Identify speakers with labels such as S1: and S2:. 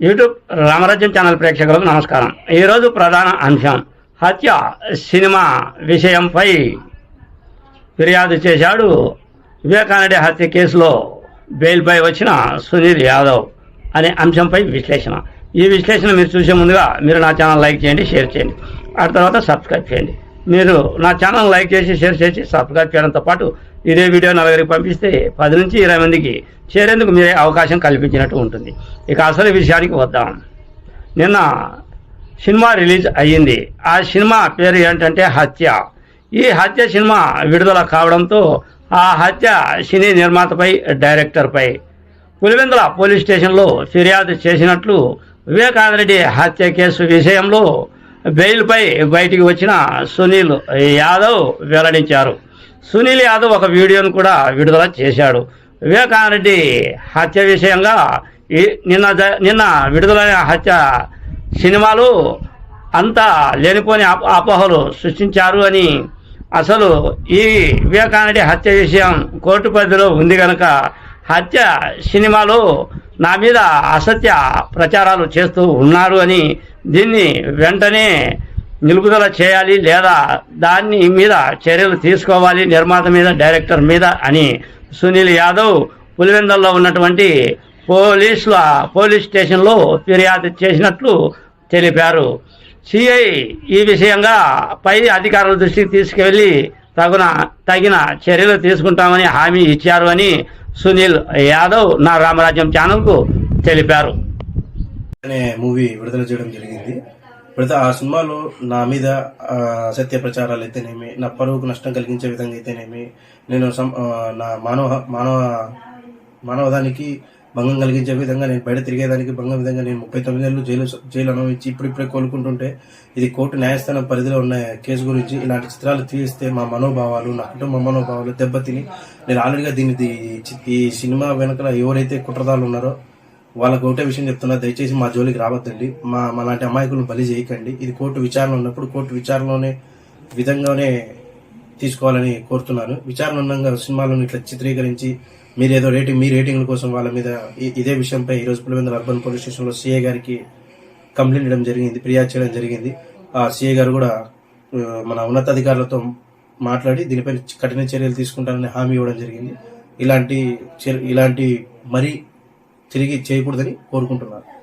S1: YouTube రామరాజ్యం channel ప్రేక్షకులకు నమస్కారం. ఈరోజు ప్రధాన అంశం హత్య సినిమా విషయంపై ఫిర్యాదు చేశాడు వివేకానంద హత్య కేసులో బెయిల్పై వచ్చిన సునీల్ యాదవ్ అనే అంశంపై విశ్లేషణ. ఈ విశ్లేషణ మీరు చూసే ముందుగా మీరు నా ఛానల్ లైక్ చేయండి షేర్ చేయండి. ఆ తర్వాత సబ్స్క్రైబ్ చేయండి. మీరు నా ఛానల్ లైక్ చేసి షేర్ చేసి సబ్స్క్రైబ్ చేయడంతో పాటు ఇదే వీడియో నలుగురికి పంపిస్తే పది నుంచి ఇరవై మందికి చేరేందుకు మీరే అవకాశం కల్పించినట్టు ఉంటుంది. ఇక అసలు విషయానికి వద్దాం. నిన్న సినిమా రిలీజ్ అయ్యింది. ఆ సినిమా పేరు ఏంటంటే హత్య. ఈ హత్య సినిమా విడుదల కావడంతో ఆ హత్య సినీ నిర్మాతపై డైరెక్టర్పై పులివెందుల పోలీస్ స్టేషన్లో ఫిర్యాదు చేసినట్లు వివేకానందరెడ్డి హత్య కేసు విషయంలో బెయిల్పై బయటికి వచ్చిన సునీల్ యాదవ్ వెల్లడించారు. సునీల్ యాదవ్ ఒక వీడియోను కూడా విడుదల చేశాడు. వివేకానందరెడ్డి హత్య విషయంగా ఈ- నిన్న నిన్న విడుదలైన హత్య సినిమాలు అంతా లేనిపోని అపోహలు సృష్టించారు అని అసలు ఈ వివేకానంద హత్య విషయం కోర్టు పరిధిలో ఉంది కనుక హత్య సినిమాలో నా మీద అసత్య ప్రచారాలు చేస్తూ ఉన్నారు అని దీన్ని వెంటనే నిలుపుదల చేయాలి లేదా దాన్ని మీద చర్యలు తీసుకోవాలి నిర్మాత మీద డైరెక్టర్ మీద అని సునీల్ యాదవ్ పులివెందల్లో ఉన్నటువంటి పోలీసుల పోలీస్ స్టేషన్లో ఫిర్యాదు చేసినట్లు తెలిపారు. సిఐ ఈ విషయంగా పై అధికారుల దృష్టికి తీసుకువెళ్ళి తగున తగిన చర్యలు తీసుకుంటామని హామీ ఇచ్చారు అని సునీల్ యాదవ్ నా రామరాజ్యం ఛానల్కు తెలిపారు.
S2: అనే మూవీ విడుదల చేయడం జరిగింది. విడుదల ఆ సినిమాలో నా మీద సత్య అసత్య ప్రచారాలు అయితేనేమి నా పరువుకు నష్టం కలిగించే విధంగా అయితేనేమి నేను సం- నా మానవ మానవ మానవదానికి భంగం కలిగించే విధంగా నేను బయట తిరిగేదానికి భంగం విధంగా నేను ముప్పై తొమ్మిది ఏళ్ళు జైలు జైలు అనుభవించి ఇప్పుడిప్పుడే కోలుకుంటుంటే ఇది కోర్టు న్యాయస్థానం పరిధిలో ఉన్న కేసు గురించి ఇలాంటి చిత్రాలు తీస్తే మా మనోభావాలు నా కుటుంబ మనోభావాలు దెబ్బతిని నేను ఆల్రెడీగా దీన్ని దీ- ఈ సినిమా వెనకాల ఎవరైతే కుట్రదారులు ఉన్నారో వాళ్ళకు ఒకటే విషయం చెప్తున్నా దయచేసి మా జోలికి రావద్దండి. మా మా లాంటి అమాయకులను బలి చేయకండి ఇది కోర్టు విచారణ ఉన్నప్పుడు కోర్టు విచారణలోనే విధంగానే తీసుకోవాలని కోరుతున్నాను విచారణంగా సినిమాలను ఇట్లా చిత్రీకరించి మీరు ఏదో రేటింగ్ మీ రేటింగ్ల కోసం వాళ్ళ మీద ఇదే విషయంపై ఈరోజు పులివెందుల అర్బన్ పోలీస్ స్టేషన్లో సీఏ గారికి కంప్లైంట్ ఇవ్వడం జరిగింది ఫిర్యాదు చేయడం జరిగింది. ఆ సీఏ గారు కూడా మన ఉన్నతాధికారులతో మాట్లాడి దీనిపై కఠిన చర్యలు తీసుకుంటానని హామీ ఇవ్వడం జరిగింది. ఇలాంటి చర్య- ఇలాంటి మరీ తిరిగి చేయకూడదని కోరుకుంటున్నాను